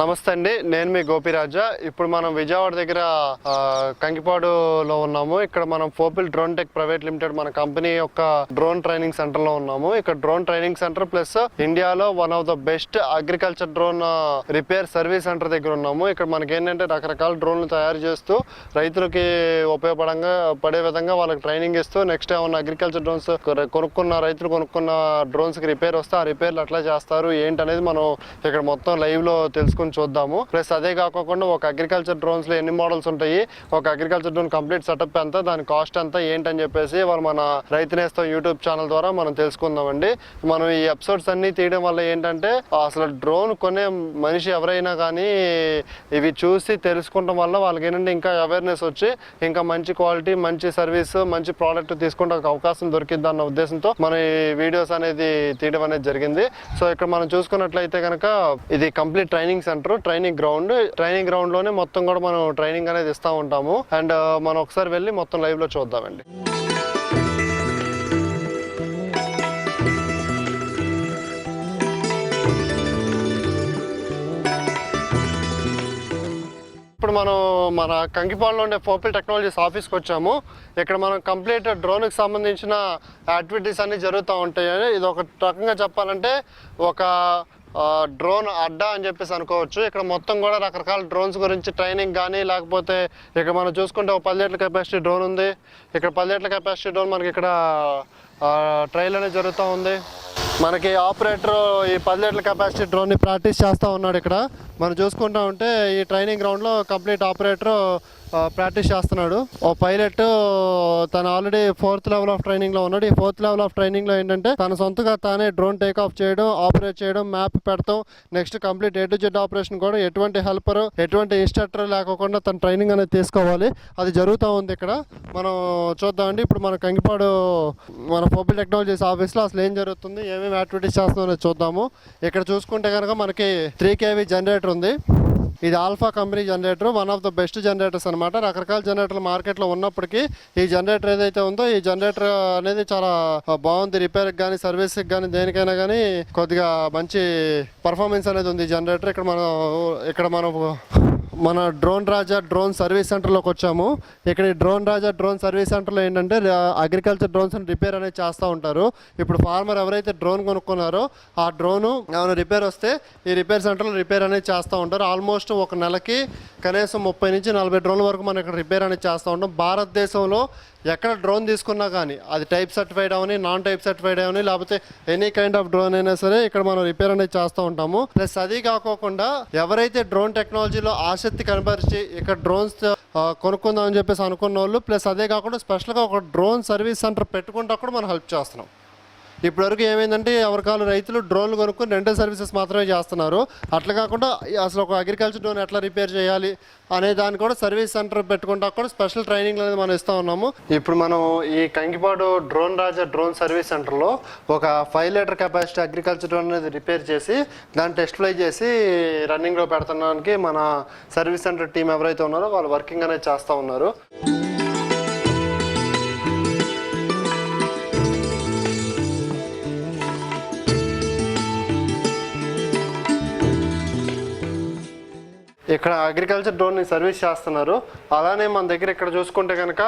నమస్తే అండి. నేను మీ గోపిరాజా. ఇప్పుడు మనం విజయవాడ దగ్గర కంకిపాడులో ఉన్నాము. ఇక్కడ మనం ఫోపిల్ డ్రోన్ టెక్ ప్రైవేట్ లిమిటెడ్ మన కంపెనీ యొక్క డ్రోన్ ట్రైనింగ్ సెంటర్లో ఉన్నాము. ఇక్కడ డ్రోన్ ట్రైనింగ్ సెంటర్ ప్లస్ ఇండియాలో one of the best agriculture drone repair service centre దగ్గర ఉన్నాము. ఇక్కడ మనకి ఏంటంటే రకరకాల డ్రోన్లు తయారు చేస్తూ రైతులకి ఉపయోగపడంగా పడే విధంగా వాళ్ళకి ట్రైనింగ్ ఇస్తూ నెక్స్ట్ ఏమన్నా అగ్రికల్చర్ డ్రోన్స్ కొనుక్కున్న రైతులు కొనుక్కున్న డ్రోన్స్కి రిపేర్ వస్తే ఆ రిపేర్లు అట్లా చేస్తారు. ఏంటి అనేది మనం ఇక్కడ మొత్తం లైవ్లో తీసుకుని చూద్దాము. ప్లస్ అదే కాకుండా ఒక అగ్రికల్చర్ డ్రోన్స్లో ఎన్ని మోడల్స్ ఉంటాయి ఒక అగ్రికల్చర్ డ్రోన్ కంప్లీట్ సెటప్ ఎంత దాని కాస్ట్ ఎంత ఏంటని చెప్పేసి వాళ్ళు మన రైతు నేస్తం యూట్యూబ్ ఛానల్ ద్వారా మనం తెలుసుకుందామండి. మనం ఈ ఎపిసోడ్స్ అన్ని తీయడం వల్ల ఏంటంటే అసలు డ్రోన్ కొనే మనిషి ఎవరైనా కానీ ఇవి చూసి తెలుసుకోవడం వల్ల వాళ్ళకి ఏంటంటే ఇంకా అవేర్నెస్ వచ్చి ఇంకా మంచి క్వాలిటీ మంచి సర్వీస్ మంచి ప్రోడక్ట్ తీసుకుంటే ఒక అవకాశం దొరికిద్ది అన్న ఉద్దేశంతో మనం ఈ వీడియోస్ అనేది తీయడం అనేది జరిగింది. సో ఇక్కడ మనం చూసుకున్నట్లయితే కనుక ఇది complete training centre training ground training గ్రౌండ్లోనే మొత్తం కూడా మనం ట్రైనింగ్ అనేది ఇస్తూ ఉంటాము. అండ్ uh, మనం ఒకసారి వెళ్ళి మొత్తం లైవ్లో చూద్దామండి. ఇప్పుడు మనం మన కంకిపాడులో ఉండే పోపిల్ టెక్నాలజీస్ ఆఫీస్కి వచ్చాము. ఇక్కడ మనం కంప్లీట్ డ్రోన్కి సంబంధించిన యాక్టివిటీస్ అన్నీ జరుగుతూ ఉంటాయి. ఇది ఒక రకంగా చెప్పాలంటే ఒక డ్రోన్ అడ్డా అని చెప్పేసి అనుకోవచ్చు. ఇక్కడ మొత్తం కూడా రకరకాల డ్రోన్స్ గురించి ట్రైనింగ్ కానీ లేకపోతే ఇక్కడ మనం చూసుకుంటే ఒక పల్లెట్ల కెపాసిటీ డ్రోన్ ఉంది. ఇక్కడ పల్లెట్ల కెపాసిటీ డ్రోన్ మనకి ఇక్కడ ట్రైల్ అనేది జరుగుతూ ఉంది. మనకి ఆపరేటర్ ఈ పది కెపాసిటీ డ్రోన్ని ప్రాక్టీస్ చేస్తూ ఉన్నాడు ఇక్కడ. మనం చూసుకుంటా ఉంటే ఈ ట్రైనింగ్ గ్రౌండ్లో కంప్లీట్ ఆపరేటర్ ప్రాక్టీస్ చేస్తున్నాడు. ఓ పైలట్ తను ఆల్రెడీ ఫోర్త్ లెవెల్ ఆఫ్ ట్రైనింగ్లో ఉన్నాడు. ఈ ఫోర్త్ లెవెల్ ఆఫ్ ట్రైనింగ్లో ఏంటంటే తన సొంతగా తానే డ్రోన్ టేక్ ఆఫ్ చేయడం ఆపరేట్ చేయడం మ్యాప్ పెడతాం. Next complete A to Z operation కూడా ఎటువంటి హెల్పర్ ఎటువంటి ఇన్స్ట్రక్టర్ లేకోకుండా తన ట్రైనింగ్ అనేది తీసుకోవాలి. అది జరుగుతూ ఉంది ఇక్కడ. మనం చూద్దామండి. ఇప్పుడు మన కంకిపాడు మన మొబైల్ టెక్నాలజీస్ ఆఫీస్లో అసలు ఏం జరుగుతుంది ఏమేమి యాక్టివిటీస్ చేస్తుందో చూద్దాము. ఇక్కడ చూసుకుంటే కనుక మనకి త్రీ కేవీ జనరేటర్ ఉంది. ఇది alpha company generator one of the best generators అనమాట రకరకాల జనరేటర్లు మార్కెట్లో ఉన్నప్పటికీ ఈ జనరేటర్ ఏదైతే ఉందో ఈ జనరేటర్ అనేది చాలా బాగుంది. రిపేర్కి కానీ సర్వీస్కి కానీ దేనికైనా కానీ కొద్దిగా మంచి పర్ఫార్మెన్స్ అనేది ఉంది జనరేటర్. ఇక్కడ మనం ఇక్కడ మనం మన డ్రోన్ రాజా డ్రోన్ సర్వీస్ సెంటర్లోకి వచ్చాము. ఇక్కడ ఈ డ్రోన్ రాజా డ్రోన్ సర్వీస్ సెంటర్లో ఏంటంటే అగ్రికల్చర్ డ్రోన్స్ రిపేర్ అనేది చేస్తూ ఉంటారు. ఇప్పుడు ఫార్మర్ ఎవరైతే డ్రోన్ కొనుక్కున్నారో ఆ డ్రోను ఏమైనా రిపేర్ వస్తే ఈ రిపేర్ సెంటర్లో రిపేర్ అనేది చేస్తూ ఉంటారు. ఆల్మోస్ట్ ఒక నెలకి కనీసం ముప్పై నుంచి నలభై డ్రోన్ల వరకు మనం ఇక్కడ రిపేర్ అనేది చేస్తూ ఉంటాం. భారతదేశంలో ఎక్కడ డ్రోన్ తీసుకున్నా కానీ అది టైప్ సర్టిఫైడ్ అవని నాన్ టైప్ సర్టిఫైడ్ అవని లేకపోతే ఎనీ కైండ్ ఆఫ్ డ్రోన్ అయినా సరే ఇక్కడ మనం రిపేర్ అనేది చేస్తూ ఉంటాము. ప్లస్ అది కాకోకుండా ఎవరైతే డ్రోన్ టెక్నాలజీలో ఆసక్తి కనపరిచి ఇక్కడ డ్రోన్స్ కొనుక్కుందాం అని చెప్పేసి అనుకున్న వాళ్ళు ప్లస్ అదే కాకుండా స్పెషల్గా ఒక డ్రోన్ సర్వీస్ సెంటర్ పెట్టుకుంటా కూడా మనం హెల్ప్ చేస్తున్నాం. ఇప్పటివరకు ఏమైందంటే ఎవరికాలు రైతులు డ్రోన్లు కొనుక్కొని రెంటల్ సర్వీసెస్ మాత్రమే చేస్తున్నారు. అట్లా కాకుండా అసలు ఒక అగ్రికల్చర్ డ్రోన్ ఎట్లా రిపేర్ చేయాలి అనే దాన్ని కూడా సర్వీస్ సెంటర్ పెట్టుకుంటా కూడా స్పెషల్ ట్రైనింగ్ అనేది మనం ఇస్తూ ఉన్నాము. ఇప్పుడు మనం ఈ Kankipadu drone Raja drone service సెంటర్లో ఒక five litre capacity agriculture drone అనేది రిపేర్ చేసి దాన్ని టెస్ట్ ఫ్లై చేసి రన్నింగ్లో పెడుతున్నానికి మన సర్వీస్ సెంటర్ టీం ఎవరైతే ఉన్నారో వాళ్ళు వర్కింగ్ అనేది చేస్తూ ఉన్నారు. ఇక్కడ అగ్రికల్చర్ డ్రోన్ని సర్వీస్ చేస్తున్నారు. అలానే మన దగ్గర ఇక్కడ చూసుకుంటే కనుక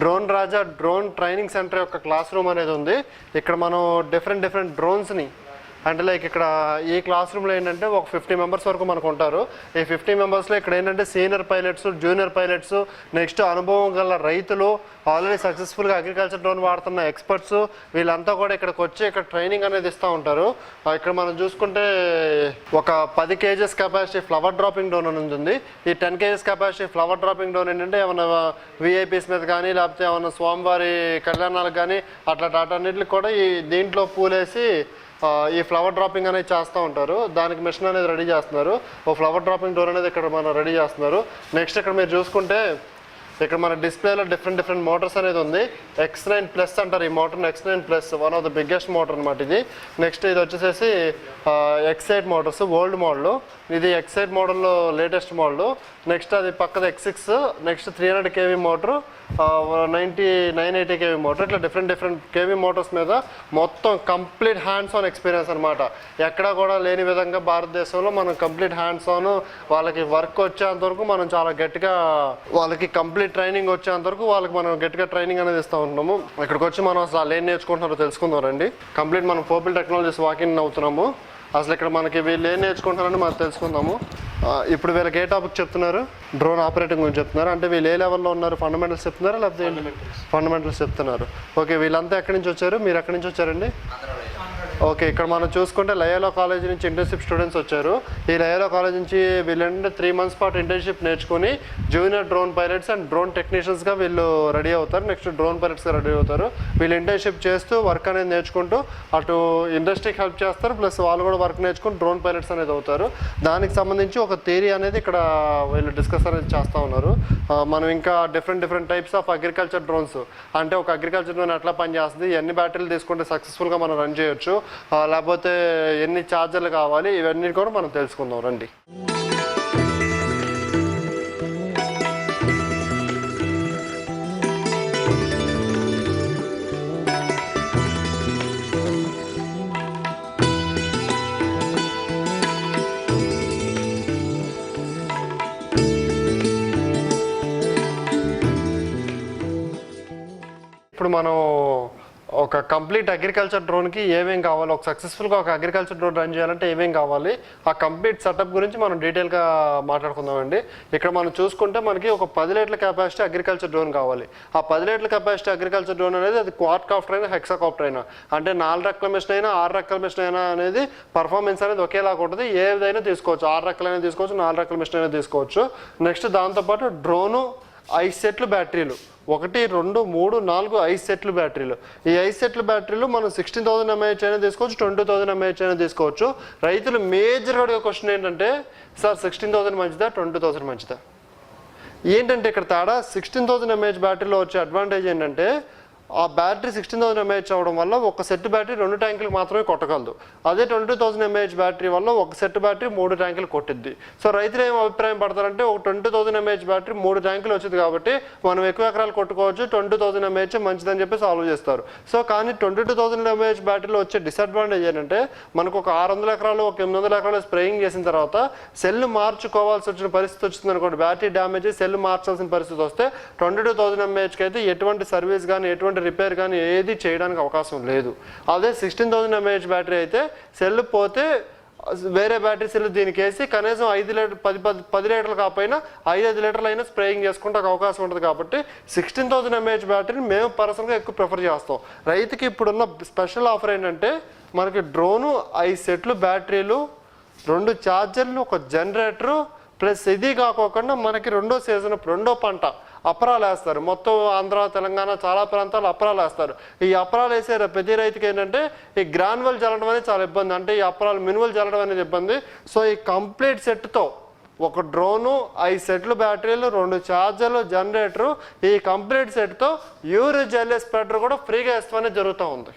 drone Raja drone training centre యొక్క క్లాస్ రూమ్ అనేది ఉంది. ఇక్కడ మనం డిఫరెంట్ డిఫరెంట్ డ్రోన్స్ని అంటే లైక్ ఇక్కడ ఈ క్లాస్ రూమ్లో ఏంటంటే ఒక ఫిఫ్టీ మెంబర్స్ వరకు మనకు ఉంటారు. ఈ ఫిఫ్టీ మెంబర్స్లో ఇక్కడ ఏంటంటే senior pilots junior pilots next అనుభవం గల రైతులు ఆల్రెడీ సక్సెస్ఫుల్గా అగ్రికల్చర్ డ్రోన్ వాడుతున్న ఎక్స్పర్ట్స్ వీళ్ళంతా కూడా ఇక్కడికి వచ్చి ఇక్కడ ట్రైనింగ్ అనేది ఇస్తూ ఉంటారు. ఇక్కడ మనం చూసుకుంటే ఒక పది kgs capacity flower dropping drone అని ఉంటుంది. ఈ ten kgs capacity flower dropping drone ఏంటంటే ఏమైనా విఐపీస్ మీద కానీ లేకపోతే ఏమైనా స్వామివారి కళ్యాణాలకు కానీ అట్లా అన్నిటికి కూడా ఈ దీంట్లో పూలేసి ఈ ఫ్లవర్ డ్రాపింగ్ అనేది చేస్తూ ఉంటారు. దానికి మిషన్ అనేది రెడీ చేస్తున్నారు. ఓ ఫ్లవర్ డ్రాపింగ్ డోర్ అనేది ఇక్కడ మనం రెడీ చేస్తున్నారు. నెక్స్ట్ ఇక్కడ మీరు చూసుకుంటే ఇక్కడ మన డిస్ప్లేలో డిఫరెంట్ డిఫరెంట్ మోటార్స్ అనేది ఉంది. ఎక్స్ నైన్ ప్లస్ అంటారు ఈ motor X nine plus one of the biggest motor అనమాట ఇది. నెక్స్ట్ ఇది వచ్చేసేసి X eight motors old model ఇది ఎక్స్ ఎయిట్ మోడల్లో లేటెస్ట్ మోడల్ నెక్స్ట్ అది పక్కన X six next three hundred KV motor ninety nine eighty KV motor ఇట్లా different different KV motors మీద మొత్తం కంప్లీట్ హ్యాండ్స్ ఆన్ ఎక్స్పీరియన్స్ అనమాట ఎక్కడా కూడా లేని విధంగా భారతదేశంలో మనం కంప్లీట్ హ్యాండ్స్ ఆన్ వాళ్ళకి వర్క్ వచ్చేంత వరకు మనం చాలా గట్టిగా వాళ్ళకి కంప్లీట్ ట్రైనింగ్ వచ్చేంత వరకు వాళ్ళకి మనం గట్టిగా ట్రైనింగ్ అనేది ఇస్తూ ఉంటాము ఇక్కడికి వచ్చి మనం అసలు ఏం నేర్చుకుంటున్నారో తెలుసుకుందాం రండి. కంప్లీట్ మనం పోపిల్ టెక్నాలజీస్ వాకింగ్ అవుతున్నాము. అసలు ఇక్కడ మనకి వీళ్ళు ఏం నేర్చుకుంటున్నారని మనం తెలుసుకుందాము. ఇప్పుడు వీళ్ళకి ఏ టాపిక్ చెప్తున్నారు? డ్రోన్ ఆపరేటింగ్ గురించి చెప్తున్నారు. అంటే వీళ్ళు ఏ లెవెల్లో ఉన్నారు? ఫండమెంటల్స్ చెప్తున్నారా? లేకపోతే ఫండమెంటల్స్ చెప్తున్నారు. ఓకే వీళ్ళంతా ఎక్కడి నుంచి వచ్చారు? మీరు ఎక్కడి నుంచి వచ్చారండి? ఓకే ఇక్కడ మనం చూసుకుంటే లయోలా కాలేజ్ నుంచి ఇంటర్న్షిప్ స్టూడెంట్స్ వచ్చారు. ఈ లయోలా కాలేజ్ నుంచి వీళ్ళంటే త్రీ మంత్స్ పాటు ఇంటర్న్షిప్ నేర్చుకుని junior drone pilots and drone టెక్నీషియన్స్గా వీళ్ళు రెడీ అవుతారు. నెక్స్ట్ డ్రోన్ పైలట్స్గా రెడీ అవుతారు. వీళ్ళు ఇంటర్న్షిప్ చేస్తూ వర్క్ అనేది నేర్చుకుంటూ అటు ఇండస్ట్రీకి హెల్ప్ చేస్తారు. ప్లస్ వాళ్ళు కూడా వర్క్ నేర్చుకుని డ్రోన్ పైలట్స్ అనేది అవుతారు. దానికి సంబంధించి ఒక థియరీ అనేది ఇక్కడ వీళ్ళు డిస్కస్ అనేది చేస్తూ ఉన్నారు. మనం ఇంకా different different types of agriculture drones అంటే ఒక అగ్రికల్చర్ డ్రోన్ ఎట్లా పనిచేస్తుంది? ఎన్ని బ్యాటరీలు తీసుకుంటే సక్సెస్ఫుల్గా మనం రన్ చేయొచ్చు? లేకపోతే ఎన్ని ఛార్జర్లు కావాలి? ఇవన్నీ కూడా మనం తెలుసుకుందాం. రండి. ఇప్పుడు మనం ఒక కంప్లీట్ అగ్రికల్చర్ డ్రోన్కి ఏమేం కావాలి? ఒక సక్సెస్ఫుల్గా ఒక అగ్రికల్చర్ డ్రోన్ రన్ చేయాలంటే ఏమేం కావాలి? ఆ కంప్లీట్ సెటప్ గురించి మనం డీటెయిల్గా మాట్లాడుకుందామండి. ఇక్కడ మనం చూసుకుంటే మనకి ఒక పది లీటర్ల కెపాసిటీ అగ్రికల్చర్ డ్రోన్ కావాలి. ఆ పది లీటర్ల కెపాసిటీ అగ్రికల్చర్ డ్రోన్ అనేది అది క్వార్ట్ కాఫ్టర్ అయినా హెక్సాకాప్టర్ అయినా. అంటే నాలుగు రకాల మిషన్ అయినా ఆరు రకాల మిషన్ అయినా అనేది పర్ఫార్మెన్స్ అనేది ఒకేలాగా ఉంటుంది. ఏదైనా తీసుకోవచ్చు. ఆరు రెక్కలైనా తీసుకోవచ్చు నాలుగు రకాల మిషన్ అయినా తీసుకోవచ్చు. నెక్స్ట్ దాంతోపాటు డ్రోను ఐదు సెట్లు బ్యాటరీలు. ఒకటి రెండు మూడు నాలుగు ఐదు సెట్లు బ్యాటరీలు. ఈ ఐదు సెట్ల బ్యాటరీలు మనం సిక్స్టీన్ థౌసండ్ ఎంఐహెచ్ అయినా తీసుకోవచ్చు ట్వంటీ థౌసండ్ ఎంఐహెచ్ అయినా తీసుకోవచ్చు. రైతులు మేజర్ అడిగే క్వశ్చన్ ఏంటంటే సార్ సిక్స్టీన్ థౌసండ్ మంచిదా ట్వంటీ థౌసండ్ మంచిదా? ఏంటంటే ఇక్కడ తేడా సిక్స్టీన్ థౌసండ్ ఎంఏహెచ్ బ్యాటరీలో వచ్చే అడ్వాంటేజ్ ఏంటంటే ఆ బ్యాటరీ సిక్స్టీన్ థౌసండ్ ఎంఏహెచ్ అవ్వడం వల్ల ఒక సెట్ బ్యాటరీ రెండు ట్యాంకులకు మాత్రమే కొట్టగలదు. అదే ట్వంటీ థౌసండ్ ఎంఏహెచ్ బ్యాటరీ వల్ల ఒక సెట్ బ్యాటరీ మూడు ట్యాంకులు కొట్టిద్ది. సో రైతులు ఏం అభిప్రాయం పడతారంటే ఒక ట్వంటీ థౌసండ్ ఎంఏహెచ్ బ్యాటరీ మూడు ట్యాంకులు వచ్చింది కాబట్టి మనం ఎక్కువ ఎకరాలు కొట్టుకోవచ్చు ట్వంటీ థౌసండ్ ఎంఏహెచ్ మంచిదని చెప్పి సాల్వ్ చేస్తారు. సో కానీ ట్వంటీ టూ థౌసండ్ ఎంఏహెచ్ బ్యాటరీలో వచ్చే డిసడ్వాంటేజ్ ఏంటంటే మనకు ఒక ఆరు వందల ఎకరాలు ఒక ఎనిమిది వందల ఎకరాలు స్ప్రేయింగ్ చేసిన తర్వాత సెల్ మార్చుకోవాల్సి వచ్చిన పరిస్థితి వచ్చింది అనుకోండి బ్యాటరీ డ్యామేజ్ సెల్ మార్చాల్సిన పరిస్థితి వస్తే ట్వంటీ టూ థౌసండ్ ఎంఏహెచ్కి అయితే ఎటువంటి సర్వీస్ కానీ ఎటువంటి రిపేర్ కానీ ఏది చేయడానికి అవకాశం లేదు. అదే సిక్స్టీన్ థౌసండ్ ఎంఏహెచ్ బ్యాటరీ అయితే సెల్ పోతే వేరే బ్యాటరీ సెల్ దీనికి వేసి కనీసం ఐదు లీటర్ పది పది పది లీటర్లు కాకపోయినా ఐదు ఐదు లీటర్లు అయినా స్ప్రేయింగ్ చేసుకుంటే అవకాశం ఉంటుంది కాబట్టి సిక్స్టీన్ థౌసండ్ ఎంఏహెచ్ బ్యాటరీని మేము పర్సనల్గా ఎక్కువ ప్రిఫర్ చేస్తాం. రైతుకి ఇప్పుడున్న స్పెషల్ ఆఫర్ ఏంటంటే మనకి డ్రోను ఐదు సెట్లు బ్యాటరీలు రెండు ఛార్జర్లు ఒక జనరేటరు ప్లస్ ఇది కాకోకుండా మనకి రెండో సీజన్ రెండో పంట. అపరాలు వేస్తారు మొత్తం ఆంధ్ర తెలంగాణ చాలా ప్రాంతాలు అపరాలు వేస్తారు ఈ అపరాలు వేసే ప్రతి రైతుకి ఏంటంటే ఈ గ్రాన్యువల్ జల్లడం అనేది చాలా ఇబ్బంది. అంటే ఈ అపరాలు మినువల్ జల్లడం అనేది ఇబ్బంది. సో ఈ కంప్లీట్ సెట్తో ఒక డ్రోను ఐదు సెట్లు బ్యాటరీలు రెండు ఛార్జర్లు జనరేటరు ఈ కంప్లీట్ సెట్తో యూరిజ్ జల్లే స్ప్రెడర్ కూడా ఫ్రీగా ఇస్తామని జరుగుతూ ఉంది.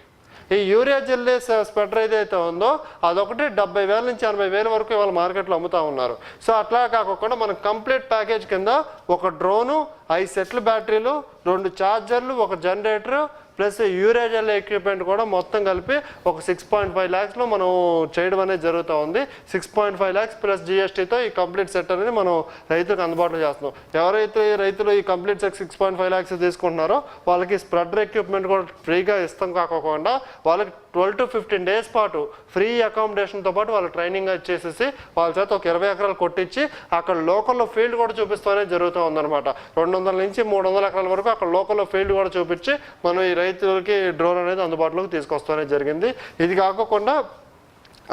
ఈ యూరియా జెల్లే స్ప్రెడర్ ఏదైతే ఉందో అదొకటి డెబ్బై వేల నుంచి ఎనభై వేల వరకు ఇవాళ మార్కెట్లో అమ్ముతా ఉన్నారు. సో అట్లా కాకుండా మనం కంప్లీట్ ప్యాకేజ్ కింద ఒక డ్రోను ఐదు సెట్ల బ్యాటరీలు రెండు ఛార్జర్లు ఒక జనరేటరు ప్లస్ యూరేజల్ ఎక్విప్మెంట్ కూడా మొత్తం కలిపి ఒక సిక్స్ పాయింట్ ఫైవ్ ల్యాక్స్లో మనం చేయడం అనేది జరుగుతూ ఉంది. Six point five lakhs plus జిఎస్టీతో ఈ కంప్లీట్ సెట్ అనేది మనం రైతులకు అందుబాటులో చేస్తున్నాం. ఎవరైతే రైతులు ఈ complete set six point five lakhs తీసుకుంటున్నారో వాళ్ళకి స్ప్రెడర్ ఎక్విప్మెంట్ కూడా ఫ్రీగా ఇస్తాం కాకోకుండా వాళ్ళకి ట్వెల్వ్ టు ఫిఫ్టీన్ డేస్ పాటు ఫ్రీ అకామిడేషన్తో పాటు వాళ్ళు ట్రైనింగ్ చేసేసి వాళ్ళ చేత ఒక ఇరవై ఎకరాలు కొట్టించి అక్కడ లోకల్లో ఫీల్డ్ కూడా చూపిస్తూనే జరుగుతూ ఉందన్నమాట. రెండు వందల నుంచి మూడు వందల ఎకరాల వరకు అక్కడ లోకల్లో ఫీల్డ్ కూడా చూపించి మనం ఈ రైతులకి డ్రోన్ అనేది అందుబాటులోకి తీసుకొస్తానే జరిగింది. ఇది కాకుండా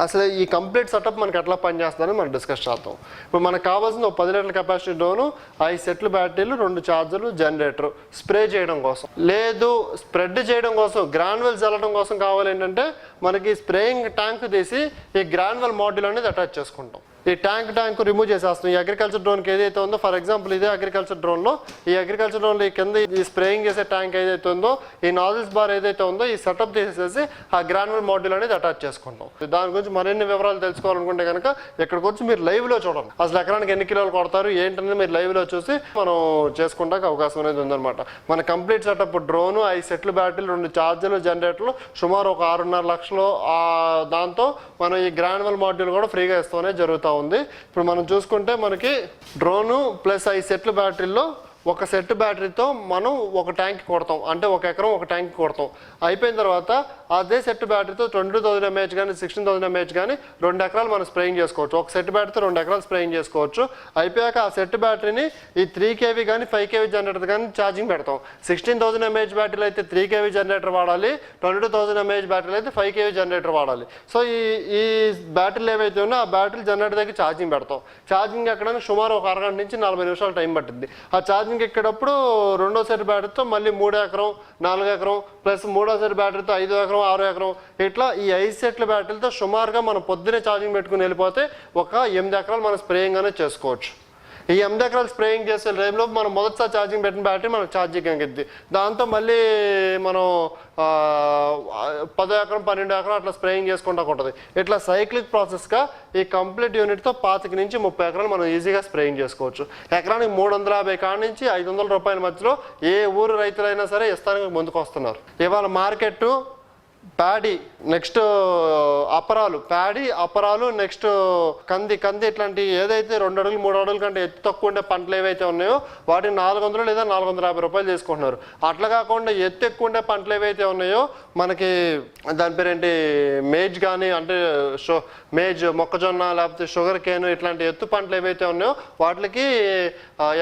అసలు ఈ కంప్లీట్ సెటప్ మనకి ఎట్లా పనిచేస్తుందని మనం డిస్కస్ చేద్దాం. ఇప్పుడు మనకు కావాల్సిన ఒక పది లీటర్ల కెపాసిటీ డ్రోను ఐదు సెట్లు బ్యాటరీలు రెండు ఛార్జర్లు జనరేటర్ స్ప్రే చేయడం కోసం. లేదు స్ప్రెడ్ చేయడం కోసం గ్రాన్యువల్ చల్లడం కోసం కావాలి ఏంటంటే మనకి స్ప్రేయింగ్ ట్యాంక్ తీసి ఈ గ్రాన్యువల్ మాడ్యూల్ అనేది అటాచ్ చేసుకుంటాం. ఈ ట్యాంక్ ట్యాంక్ రిమూవ్ చేసేస్తాం ఈ అగ్రికల్చర్ డ్రోన్కి ఏదైతే ఉందో ఫర్ ఎగ్జాంపుల్ ఇదే అగ్రికల్చర్ డ్రోన్లో ఈ అగ్రికల్చర్ డ్రోన్లో ఈ కింద ఈ స్ప్రేయింగ్ చేసే ట్యాంక్ ఏదైతే ఉందో ఈ నాజిల్స్ బార్ ఏదైతే ఉందో ఈ సెటప్ తీసేసి ఆ గ్రాన్యుల్ మాడ్యూల్ అనేది అటాచ్ చేసుకుంటాం. దాని గురించి మరిన్ని వివరాలు తెలుసుకోవాలనుకుంటే కనుక ఇక్కడికి వచ్చి మీరు లైవ్లో చూడండి. అసలు ఎకరానికి ఎన్ని కిలోలు కొడతారు ఏంటనేది మీరు లైవ్లో చూసి మనం చేసుకుంటానికి అవకాశం అనేది ఉందన్నమాట. మన కంప్లీట్ సెటప్ డ్రోను ఐదు సెట్లు బ్యాటరీలు రెండు ఛార్జర్లు జనరేటర్లు సుమారు ఒక ఆరున్నర లక్షలు దాంతో మనం ఈ గ్రాన్యుల్ మాడ్యూల్ కూడా ఫ్రీగా ఇస్తూనే జరుగుతాం ఉంది. ఇప్పుడు మనం చూసుకుంటే మనకి డ్రోను ప్లస్ ఐదు సెట్ల బ్యాటరీల్లో ఒక సెట్ బ్యాటరీతో మనం ఒక ట్యాంక్ కొడతాం. అంటే ఒక ఎకరం ఒక ట్యాంక్ కొడతాం. అయిపోయిన తర్వాత అదే సెట్ బ్యాటరీతో ట్వంటీ థౌసండ్ ఎంఏహెచ్ కానీ సిక్స్టీన్ థౌసండ్ ఎంఏహెచ్ కానీ రెండు ఎకరాలు మనం స్ప్రేయింగ్ చేసుకోవచ్చు. ఒక సెట్ బ్యాటరీతో రెండు ఎకరాలు స్ప్రేయింగ్ చేసుకోవచ్చు. అయిపోయాక ఆ సెట్ బ్యాటరీని ఈ త్రీ కేవీ కానీ ఫైవ్ కేవీ జనరేటర్ కానీ ఛార్జింగ్ పెడతాం. సిక్స్టీన్ థౌసండ్ ఎంఏహెచ్ బ్యాటరీలో అయితే త్రీ కేవీ జనరేటర్ వాడాలి. ట్వంటీ టూ థౌసండ్ ఎంఏహెచ్ బ్యాటరీలో అయితే ఫైవ్ కేవీ జనరేటర్ వాడాలి. సో ఈ ఈ బ్యాటరీలు ఏవైతే ఉన్నాయో ఆ బ్యాటరీ జనరేటర్ దగ్గర ఛార్జింగ్ పెడతాం. ఛార్జింగ్ ఎక్కడానికి సుమారు ఒక అరగంట నుంచి నలభై నిమిషాలు టైం పట్టింది ఆ ఛార్జింగ్ ఎక్కేటప్పుడు రెండో సెట్ బ్యాటరీతో మళ్ళీ మూడో ఎకరం నాలుగు ఎకరం ప్లస్ మూడో సెట్ బ్యాటరీతో ఐదో ఎకరం ఆరో ఎకరం. ఇట్లా ఈ ఐదు సెట్ల బ్యాటరీలతో సుమారుగా మనం పొద్దునే ఛార్జింగ్ పెట్టుకుని వెళ్ళిపోతే ఒక ఎనిమిది ఎకరాలు మనం స్ప్రేయింగ్ అనేది చేసుకోవచ్చు. ఈ ఎనిమిది ఎకరాలు స్ప్రేయింగ్ చేసే టైంలో మనం మొదటిసారి ఛార్జింగ్ పెట్టిన బ్యాటరీ మనకు ఛార్జింగ్ ఎక్కిద్ది దాంతో మళ్ళీ మనం పదో ఎకరం పన్నెండు ఎకరం అట్లా స్ప్రేయింగ్ చేసుకుంటా ఉంటుంది. ఇట్లా సైక్లిక్ ప్రాసెస్గా ఈ కంప్లీట్ యూనిట్తో పాతిక నుంచి ముప్పై ఎకరాలు మనం ఈజీగా స్ప్రేయింగ్ చేసుకోవచ్చు. ఎకరానికి మూడు వందల యాభై కాడ నుంచి ఐదు వందల రూపాయల మధ్యలో ఏ ఊరు రైతులైనా సరే ఇస్తానికి ముందుకు వస్తున్నారు ఇవాళ మార్కెట్ ప్యాడీ నెక్స్ట్ అపరాలు. ప్యాడీ అపరాలు నెక్స్ట్ కంది. కంది ఇట్లాంటి ఏదైతే రెండు అడుగులు మూడు అడుగుల కంటే ఎత్తు తక్కువ ఉండే పంటలు ఏవైతే ఉన్నాయో వాటిని నాలుగు వందలు లేదా నాలుగు వందల యాభై రూపాయలు చేసుకుంటున్నారు. అట్లా కాకుండా ఎత్తు ఎక్కువ ఉండే పంటలు ఏవైతే ఉన్నాయో మనకి దాని పేరేంటి మేజ్ కానీ అంటే షో మేజ్ మొక్కజొన్న లేకపోతే షుగర్ కేన్ ఇట్లాంటి ఎత్తు పంటలు ఏవైతే ఉన్నాయో వాటికి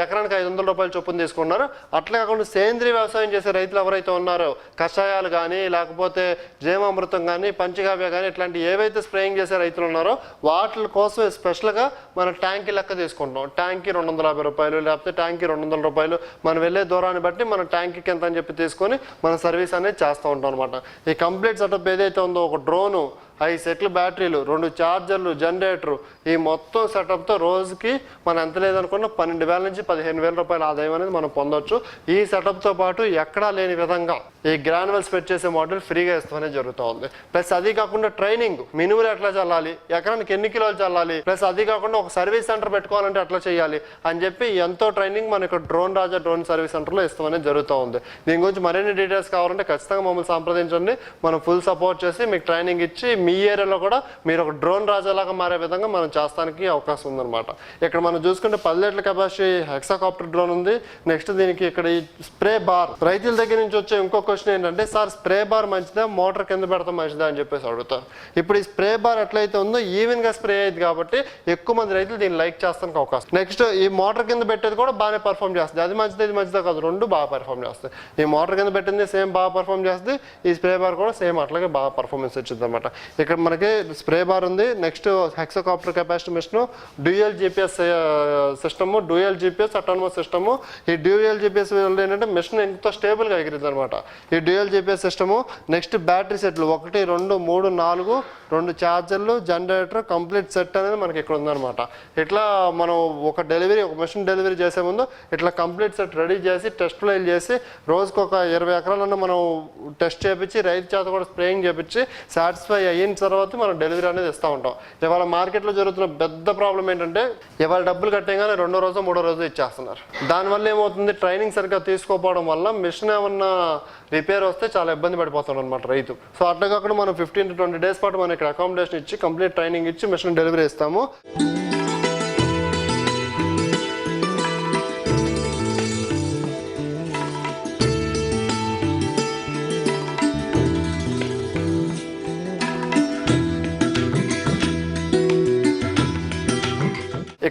ఎకరానికి ఐదు వందల రూపాయలు చొప్పున తీసుకున్నారు అట్లా కాకుండా సేంద్రీయ వ్యవసాయం చేసే రైతులు ఎవరైతే ఉన్నారో కషాయాలు కానీ లేకపోతే జీవామృతం కానీ పంచగావ్య కానీ ఇట్లాంటి ఏవైతే స్ప్రేయింగ్ చేసే రైతులు ఉన్నారో వాటి కోసం స్పెషల్గా మన ట్యాంక్ లెక్క తీసుకుంటాం ట్యాంక్కి రెండు వందల యాభై రూపాయలు లేకపోతే ట్యాంక్కి రెండు వందల రూపాయలు మనం వెళ్ళే దూరాన్ని బట్టి మన ట్యాంక్కి ఎంత అని చెప్పి తీసుకొని మన సర్వీస్ అనేది చేస్తూ ఉంటాం అనమాట ఈ కంప్లీట్ సెటప్ ఏదైతే ఉందో ఒక డ్రోను ఐదు సెట్లు బ్యాటరీలు రెండు ఛార్జర్లు జనరేటరు. ఈ మొత్తం సెటప్తో రోజుకి మనం ఎంత లేదనుకున్నా పన్నెండు వేల నుంచి పదిహేను వేల రూపాయల ఆదాయం అనేది మనం పొందొచ్చు. ఈ సెటప్తో పాటు ఎక్కడా లేని విధంగా ఈ గ్రానువల్ స్పెట్ చేసే మోడల్ ఫ్రీగా ఇస్తామనే జరుగుతూ ఉంది ప్లస్ అది కాకుండా ట్రైనింగ్ మినుములు ఎట్లా చల్లాలి ఎకరానికి ఎన్ని కిలోలు చల్లాలి ప్లస్ అది కాకుండా ఒక సర్వీస్ సెంటర్ పెట్టుకోవాలంటే ఎట్లా చేయాలి అని చెప్పి ఎంతో ట్రైనింగ్ మన ఇక్కడ డ్రోన్ రాజా డ్రోన్ సర్వీస్ సెంటర్లో ఇస్తామని జరుగుతూ ఉంది దీని గురించి మరిన్ని డీటెయిల్స్ కావాలంటే ఖచ్చితంగా మమ్మల్ని సంప్రదించండి. మనం ఫుల్ సపోర్ట్ చేసి మీకు ట్రైనింగ్ ఇచ్చి మీ ఏరియాలో కూడా మీరు ఒక డ్రోన్ రాజాలాగా మారే విధంగా మనం చేస్తానికి అవకాశం ఉందన్నమాట. ఇక్కడ మనం చూసుకుంటే పది లీటర్ల కెపాసిటీ హెక్సాకాప్టర్ డ్రోన్ ఉంది. నెక్స్ట్ దీనికి ఇక్కడ ఈ స్ప్రే బార్. రైతుల దగ్గర నుంచి వచ్చే ఇంకో క్వశ్చన్ ఏంటంటే సార్ స్ప్రే బార్ మంచిదా? మోటార్ కింద పెడతాం మంచిదా? అని చెప్పేసి అడుగుతారు ఇప్పుడు ఈ స్ప్రే బార్ ఎట్లయితే ఉందో ఈవెన్గా స్ప్రే అయ్యింది కాబట్టి ఎక్కువ మంది రైతులు దీన్ని లైక్ చేస్తానికి అవకాశం. నెక్స్ట్ ఈ మోటార్ కింద పెట్టేది కూడా బాగానే పర్ఫామ్ చేస్తుంది. అది మంచిది ఇది మంచిదా కాదు రెండు బాగా పర్ఫామ్ చేస్తాయి. ఈ మోటార్ కింద పెట్టింది సేమ్ బాగా పర్ఫామ్ చేస్తుంది. ఈ స్ప్రే బార్ కూడా సేమ్ అట్లాగే బాగా పర్ఫార్మెన్స్ వచ్చింది అనమాట ఇక్కడ మనకి స్ప్రే బార్ ఉంది. Next hexacopter capacity machine dual GPS system dual GPS autonomous system ఈ డ్యూయల్ జీపీఎస్ వల్ల ఏంటంటే మిషన్ ఎంతో స్టేబుల్గా ఎగిరింది అనమాట ఈ dual GPS system next battery సెట్లు ఒకటి రెండు మూడు నాలుగు రెండు ఛార్జర్లు జనరేటర్ కంప్లీట్ సెట్ అనేది మనకి ఇక్కడ ఉందన్నమాట. ఇట్లా మనం ఒక డెలివరీ ఒక మిషన్ డెలివరీ చేసే ముందు ఇట్లా కంప్లీట్ సెట్ రెడీ చేసి టెస్ట్ ఫ్లైల్ చేసి రోజుకు ఒక ఇరవై ఎకరాలన్నా మనం టెస్ట్ చేపించి రైతు చేత కూడా స్ప్రేయింగ్ చేపించి సాటిస్ఫై అయ్యి అయిన తర్వాత మనం డెలివరీ అనేది ఇస్తూ ఉంటాం. ఇవాళ మార్కెట్లో జరుగుతున్న పెద్ద ప్రాబ్లం ఏంటంటే ఇవాళ డబ్బులు కట్టేగానే రెండో రోజు మూడో రోజు ఇచ్చేస్తున్నారు. దానివల్ల ఏమవుతుంది? ట్రైనింగ్ సరిగ్గా తీసుకోకపోవడం వల్ల మిషన్ ఏమన్నా రిపేర్ వస్తే చాలా ఇబ్బంది పడిపోతాడు అనమాట రైతు. సో అట్లా కాకుండా మనం ఫిఫ్టీన్ టు ట్వంటీ డేస్ పాటు మనం ఇక్కడ అకామిడేషన్ ఇచ్చి కంప్లీట్ ట్రైనింగ్ ఇచ్చి మిషన్ డెలివరీ ఇస్తాము.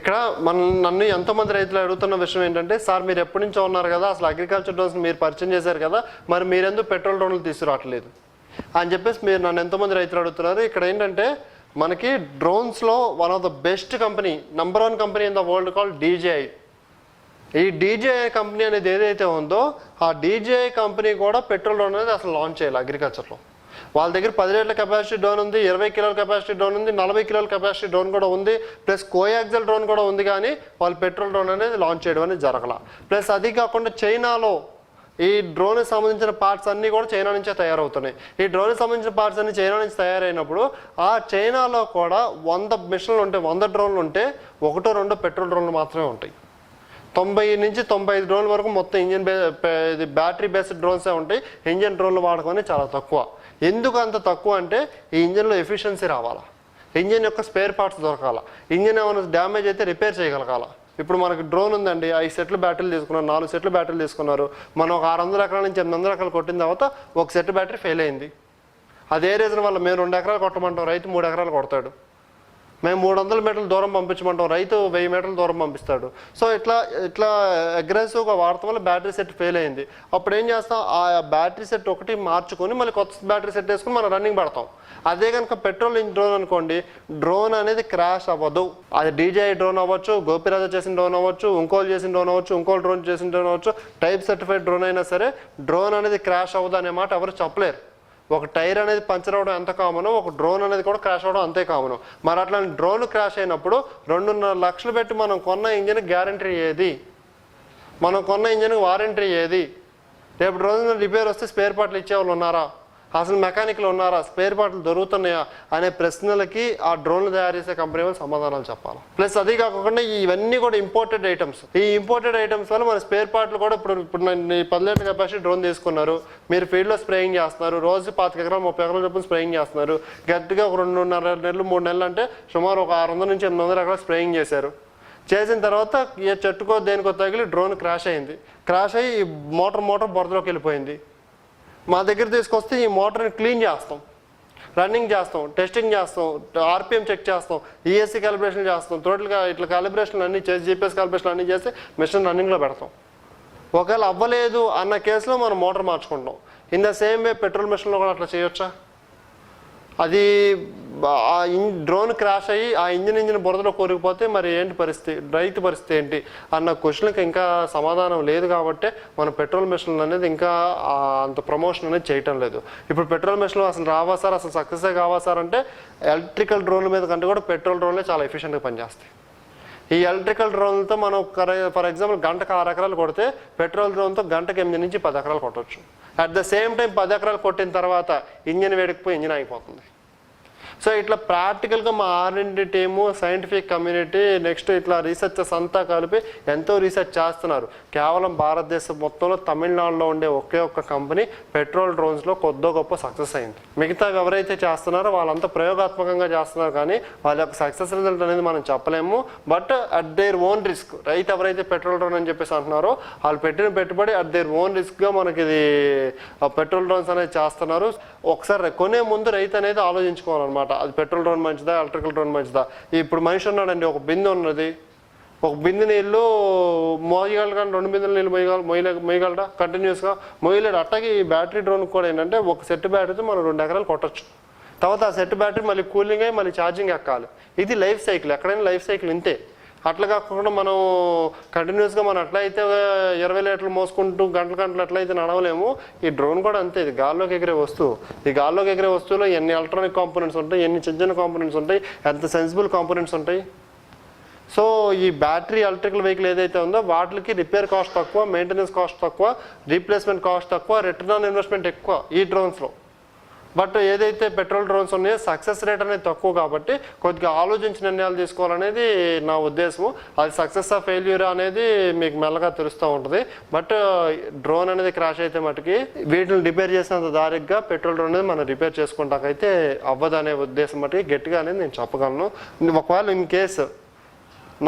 ఇక్కడ మన నన్ను ఎంతమంది రైతులు అడుగుతున్న విషయం ఏంటంటే సార్ మీరు ఎప్పటి నుంచో ఉన్నారు కదా అసలు అగ్రికల్చర్ డ్రోన్స్ మీరు పరిచయం చేశారు కదా మరి మీరెందుకు పెట్రోల్ డ్రోన్లు తీసుకురావట్లేదు? అని చెప్పేసి మీరు నన్ను ఎంతమంది రైతులు అడుగుతున్నారు. ఇక్కడ ఏంటంటే మనకి డ్రోన్స్లో one of the best company number one company in the world call DJI ఈ డీజేఐ కంపెనీ అనేది ఏదైతే ఉందో ఆ డీజేఐ కంపెనీ కూడా పెట్రోల్ డ్రోన్ అనేది అసలు లాంచ్ చేయాలి అగ్రికల్చర్లో వాళ్ళ దగ్గర పది లీటర్ల కెపాసిటీ డ్రోన్ ఉంది ఇరవై కిలోల కెపాసిటీ డ్రోన్ ఉంది నలభై కిలోల కెపాసిటీ డ్రోన్ కూడా ఉంది. ప్లస్ కోయాక్సల్ డ్రోన్ కూడా ఉంది కానీ వాళ్ళు పెట్రోల్ డ్రోన్ అనేది లాంచ్ చేయడం అనేది జరగల. ప్లస్ అది కాకుండా చైనాలో ఈ డ్రోన్కి సంబంధించిన పార్ట్స్ అన్నీ కూడా చైనా నుంచే తయారవుతున్నాయి. ఈ డ్రోన్కి సంబంధించిన పార్ట్స్ అన్ని చైనా నుంచి తయారైనప్పుడు ఆ చైనాలో కూడా వంద మిషన్లు ఉంటే వంద డ్రోన్లు ఉంటే ఒకటో రెండో పెట్రోల్ డ్రోన్లు మాత్రమే ఉంటాయి. తొంభై నుంచి తొంభై ఐదు డ్రోన్ల వరకు మొత్తం ఇంజిన్ బే ఇది బ్యాటరీ బేస్డ్ డ్రోన్సే ఉంటాయి. ఇంజిన్ డ్రోన్లు వాడుకొని చాలా తక్కువ. ఎందుకు అంత తక్కువ అంటే ఈ ఇంజన్లో ఎఫిషియన్సీ రావాలా? ఇంజన్ యొక్క స్పేర్ పార్ట్స్ దొరకాల? ఇంజన్ ఏమైనా డ్యామేజ్ అయితే రిపేర్ చేయగలగాల? ఇప్పుడు మనకి డ్రోన్ ఉందండి ఐదు సెట్లు బ్యాటరీలు తీసుకున్నారు నాలుగు సెట్లు బ్యాటరీలు తీసుకున్నారు. మనం ఒక ఆరు వందల ఎకరాల నుంచి ఎనిమిది వందల ఎకరాలు కొట్టిన తర్వాత ఒక సెట్ బ్యాటరీ ఫెయిల్ అయింది. అదే రీజన్ వల్ల మేము రెండు ఎకరాలు కొట్టమంటాం రైతు మూడు ఎకరాలు కొడతాడు. మేము మూడు వందల మీటర్ల దూరం పంపించమంటాం. రైతు వెయ్యి మీటర్ల దూరం పంపిస్తాడు. సో ఇట్లా ఇట్లా అగ్రెసివ్గా వాడటం వల్ల బ్యాటరీ సెట్ ఫెయిల్ అయింది. అప్పుడు ఏం చేస్తాం? ఆ బ్యాటరీ సెట్ ఒకటి మార్చుకొని మళ్ళీ కొత్త బ్యాటరీ సెట్ వేసుకుని మనం రన్నింగ్ పడతాం. అదే కనుక పెట్రోల్ ఇంజిన్ డ్రోన్ అనుకోండి డ్రోన్ అనేది క్రాష్ అవ్వదు. అది డీజే డ్రోన్ అవ్వచ్చు గోపిరాజా చేసిన డ్రోన్ అవ్వచ్చు ఇంకోలు చేసిన డ్రోన్ అవ్వచ్చు ఇంకోలు డ్రోన్ చేసిన డ్రోన్ అవ్వచ్చు టైప్ సర్టిఫైడ్ డ్రోన్ అయినా సరే డ్రోన్ అనేది క్రాష్ అవ్వదు అనే మాట ఎవరు చెప్పలేరు. ఒక టైర్ అనేది పంచర్ అవడం ఎంత కామనో ఒక డ్రోన్ అనేది కూడా క్రాష్ అవడం అంతే కామను. మరి అట్లాంటి డ్రోన్ క్రాష్ అయినప్పుడు రెండున్నర లక్షలు పెట్టి మనం కొన్న ఇంజిన్ గ్యారంటీ ఏది? మనం కొన్న ఇంజిన్ వారంటీ ఏది? రేపు రోజున రిపేర్ వస్తే స్పేర్ పార్ట్లు ఇచ్చేవాళ్ళు ఉన్నారా? అసలు మెకానిక్లు ఉన్నారా? స్పేర్ పార్ట్లు దొరుకుతున్నాయా? అనే ప్రశ్నలకి ఆ డ్రోన్లు తయారు చేసే కంపెనీ వాళ్ళు సమాధానాలు చెప్పాలి. ప్లస్ అది కాకుండా ఇవన్నీ కూడా ఇంపోర్టెడ్ ఐటమ్స్ ఈ ఇంపోర్టెడ్ ఐటమ్స్ వల్ల మన స్పేర్ పార్ట్లు కూడా ఇప్పుడు ఇప్పుడు నేను పది లీటర్ కెపాసిటీ డ్రోన్ తీసుకున్నారు. మీరు ఫీల్డ్లో స్ప్రేయింగ్ చేస్తున్నారు. రోజు పాతిక ఎకరాలు ముప్పై ఎకరాలు చొప్పున స్ప్రేయింగ్ చేస్తున్నారు. గట్టిగా ఒక రెండున్నర నెలలు మూడు నెలలు అంటే సుమారు ఒక ఆరు వందల నుంచి ఎనిమిది వందల ఎకరాలు స్ప్రేయింగ్ చేశారు. చేసిన తర్వాత ఏ చెట్టుకో దేనికో తగిలి డ్రోన్ క్రాష్ అయింది. క్రాష్ అయ్యి ఈ మోటార్ మోటార్ బురదలోకి వెళ్ళిపోయింది. మా దగ్గర తీసుకొస్తే ఈ మోటార్ని క్లీన్ చేస్తాం. రన్నింగ్ చేస్తాం టెస్టింగ్ చేస్తాం ఆర్పిఎం చెక్ చేస్తాం ఈఎస్సీ కాలిబ్రేషన్ చేస్తాం టోటల్గా ఇట్లా కాలిబ్రేషన్ అన్నీ చేసి జీపీఎస్ కాలిబ్రేషన్లు అన్నీ చేసి మిషన్ రన్నింగ్లో పెడతాం. ఒకవేళ అవ్వలేదు అన్న కేసులో మనం motor మార్చుకుంటాం in the same way petrol మిషన్లో కూడా అట్లా చేయొచ్చా? అది ఆ డ్రోన్ క్రాష్ అయ్యి ఆ ఇంజిన్ ఇంజిన్ బురదలో కోరికపోతే మరి ఏంటి పరిస్థితి రైతు పరిస్థితి ఏంటి అన్న క్వశ్చన్కి ఇంకా సమాధానం లేదు కాబట్టి మన పెట్రోల్ మిషన్లు అనేది ఇంకా అంత ప్రమోషన్ అనేది చేయటం లేదు. ఇప్పుడు పెట్రోల్ మిషన్లు అసలు రావా సార్? అసలు సక్సెస్ కావా సార్? అంటే ఎలక్ట్రికల్ డ్రోన్ల మీద కంటే కూడా పెట్రోల్ డ్రోన్లే చాలా ఎఫిషియెంట్గా పనిచేస్తాయి. ఈ ఎలక్ట్రికల్ డ్రోన్లతో మనం ఫర్ ఎగ్జాంపుల్ గంటకు ఆరు ఎకరాలు కొడితే పెట్రోల్ డ్రోన్తో గంటకు ఎనిమిది నుంచి పది ఎకరాలు కొట్టవచ్చు అట్ ద సేమ్ టైం పది ఎకరాలు కొట్టిన తర్వాత ఇంజిన్ వేడికిపోయి ఇంజిన్ అయిపోతుంది సో ఇట్లా ప్రాక్టికల్గా మా R and D team scientific community next ఇట్లా రీసెర్చర్స్ అంతా కలిపి ఎంతో రీసెర్చ్ చేస్తున్నారు. కేవలం భారతదేశం మొత్తంలో తమిళనాడులో ఉండే ఒకే ఒక్క కంపెనీ పెట్రోల్ డ్రోన్స్లో కొద్దో గొప్ప సక్సెస్ అయింది. మిగతా ఎవరైతే చేస్తున్నారో వాళ్ళంతా ప్రయోగాత్మకంగా చేస్తున్నారు కానీ వాళ్ళ యొక్క సక్సెస్ రిజల్ట్ అనేది మనం చెప్పలేము. But at their own risk రైతు ఎవరైతే పెట్రోల్ డ్రోన్ అని చెప్పేసి అంటున్నారో వాళ్ళు పెట్టిన పెట్టుబడి అట్ దేర్ ఓన్ రిస్క్గా మనకి ఇది పెట్రోల్ డ్రోన్స్ అనేది చేస్తున్నారు. ఒకసారి కొనే ముందు రైతు అనేది ఆలోచించుకోవాలన్నమాట. అది పెట్రోల్ డ్రోన్ మంచిదా ఎలక్ట్రికల్ డ్రోన్ మంచిదా? ఇప్పుడు మనిషి ఉన్నాడండి ఒక బిందె ఉన్నది. ఒక బిందె నీళ్ళు మోయగలడు? కానీ రెండు బిందెలు నీళ్ళు మోయగల మొయ్యలే మొయ్యగలడా కంటిన్యూస్గా మొయ్యలేడు అట్టగే ఈ బ్యాటరీ డ్రోన్ కూడా ఏంటంటే ఒక సెట్ బ్యాటరీతో మనం రెండు ఎకరాలు కొట్టచ్చు. తర్వాత ఆ సెట్ బ్యాటరీ మళ్ళీ కూలింగ్ అయ్యి మళ్ళీ ఛార్జింగ్ ఎక్కాలి. ఇది లైఫ్ సైకిల్. ఎక్కడైనా లైఫ్ సైకిల్ ఇంతే. అట్లా కాకుండా మనం కంటిన్యూస్గా మనం అట్లా అయితే ఇరవై లీటర్లు మోసుకుంటూ గంటల గంటలు అట్లా అయితే నడవలేము. ఈ డ్రోన్ కూడా అంతే ఇది గాల్లోకి ఎగిరే వస్తువు. ఈ గాల్లోకి ఎగిరే వస్తువులో ఎన్ని ఎలక్ట్రానిక్ కాంపోనెంట్స్ ఉంటాయి ఎన్ని చిన్న చిన్న కాంపోనెంట్స్ ఉంటాయి ఎంత సెన్సిబుల్ కాంపోనెంట్స్ ఉంటాయి? సో ఈ బ్యాటరీ ఎలక్ట్రికల్ వెహికల్ ఏదైతే ఉందో వాటికి రిపేర్ కాస్ట్ తక్కువ మెయింటెనెన్స్ కాస్ట్ తక్కువ రీప్లేస్మెంట్ కాస్ట్ తక్కువ రిటర్న్ ఆన్ ఇన్వెస్ట్మెంట్ ఎక్కువ ఈ డ్రోన్స్లో బట్ ఏదైతే పెట్రోల్ డ్రోన్స్ ఉన్నాయో సక్సెస్ రేట్ అనేది తక్కువ కాబట్టి కొద్దిగా ఆలోచించి నిర్ణయాలు తీసుకోవాలనేది నా ఉద్దేశము. అది సక్సెస్ ఆ ఫెయిల్యూర్ అనేది మీకు మెల్లగా తెలుస్తూ ఉంటుంది. బట్ డ్రోన్ అనేది క్రాష్ అయితే మటుకి వీటిని రిపేర్ చేసినంత దారిగా పెట్రోల్ డ్రోన్ అనేది మనం రిపేర్ చేసుకుంటాకైతే అవ్వదు అనే ఉద్దేశం మటుకి గట్టిగా అనేది నేను చెప్పగలను. ఒకవేళ ఇన్ కేసు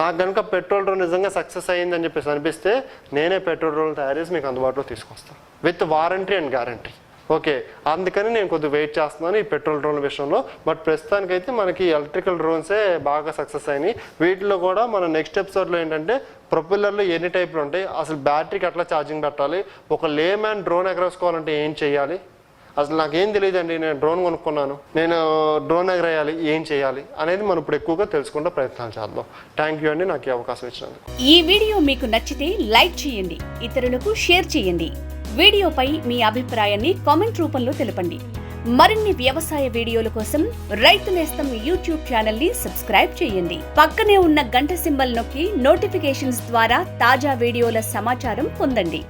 నాకు కనుక పెట్రోల్ డ్రోన్ నిజంగా సక్సెస్ అయ్యిందని చెప్పేసి అనిపిస్తే నేనే పెట్రోల్ డ్రోన్ తయారు చేసి మీకు అందుబాటులో తీసుకొస్తాను. With warranty and guarantee. Okay అందుకని నేను కొద్దిగా వెయిట్ చేస్తున్నాను ఈ పెట్రోల్ డ్రోన్ విషయంలో. బట్ ప్రస్తుతానికైతే మనకి ఎలక్ట్రికల్ డ్రోన్సే బాగా సక్సెస్ అయినాయి. వీటిలో కూడా మన నెక్స్ట్ ఎపిసోడ్లో ఏంటంటే ప్రొపెల్లర్లు ఎన్ని టైపులు ఉంటాయి? అసలు బ్యాటరీకి ఎట్లా ఛార్జింగ్ పెట్టాలి? ఒక లే మ్యాన్ డ్రోన్ ఎగరేసుకోవాలంటే ఏం చేయాలి? అసలు నాకేం తెలియదండి నేను డ్రోన్ కొనుక్కున్నాను. నేను డ్రోన్ ఎగరేయాలి ఏం చేయాలి అనేది మనం ఇప్పుడు ఎక్కువగా తెలుసుకుంటే ప్రయత్నాలు చేద్దాం. థ్యాంక్ యూ అండి నాకు ఈ అవకాశం ఇచ్చినందుకు. ఈ వీడియో మీకు నచ్చితే లైక్ చేయండి ఇతరులకు షేర్ చేయండి. వీడియోపై మీ అభిప్రాయాన్ని కామెంట్ రూపంలో తెలపండి. మరిన్ని వ్యవసాయ వీడియోల కోసం రైతు నేస్తం యూట్యూబ్ ఛానల్ని సబ్స్క్రైబ్ చేయండి. పక్కనే ఉన్న గంట సింబల్ నొక్కి నోటిఫికేషన్స్ ద్వారా తాజా వీడియోల సమాచారం పొందండి.